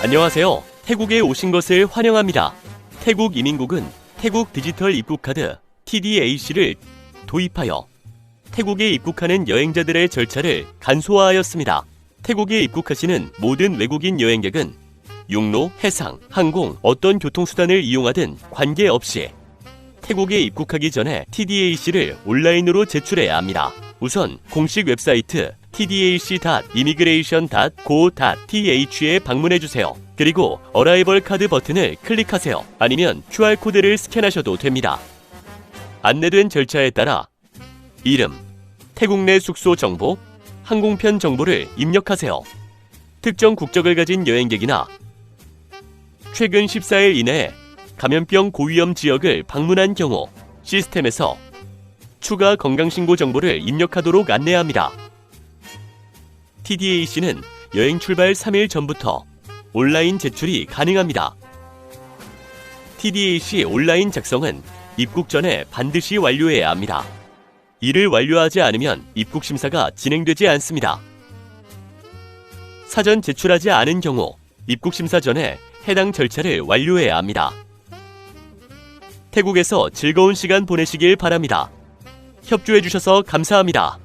안녕하세요. 태국에 오신 것을 환영합니다. 태국 이민국은 태국 디지털 입국카드 TDAC를 도입하여 태국에 입국하는 여행자들의 절차를 간소화하였습니다. 태국에 입국하시는 모든 외국인 여행객은 육로, 해상, 항공 어떤 교통수단을 이용하든 관계없이 태국에 입국하기 전에 TDAC를 온라인으로 제출해야 합니다. 우선 공식 웹사이트 tdac.immigration.go.th에 방문해 주세요. 그리고 어라이벌 카드 버튼을 클릭하세요. 아니면 QR코드를 스캔하셔도 됩니다. 안내된 절차에 따라 이름, 태국 내 숙소 정보, 항공편 정보를 입력하세요. 특정 국적을 가진 여행객이나 최근 14일 이내에 감염병 고위험 지역을 방문한 경우 시스템에서 추가 건강신고 정보를 입력하도록 안내합니다. TDAC는 여행 출발 3일 전부터 온라인 제출이 가능합니다. TDAC 온라인 작성은 입국 전에 반드시 완료해야 합니다. 이를 완료하지 않으면 입국 심사가 진행되지 않습니다. 사전 제출하지 않은 경우 입국 심사 전에 해당 절차를 완료해야 합니다. 태국에서 즐거운 시간 보내시길 바랍니다. 협조해 주셔서 감사합니다.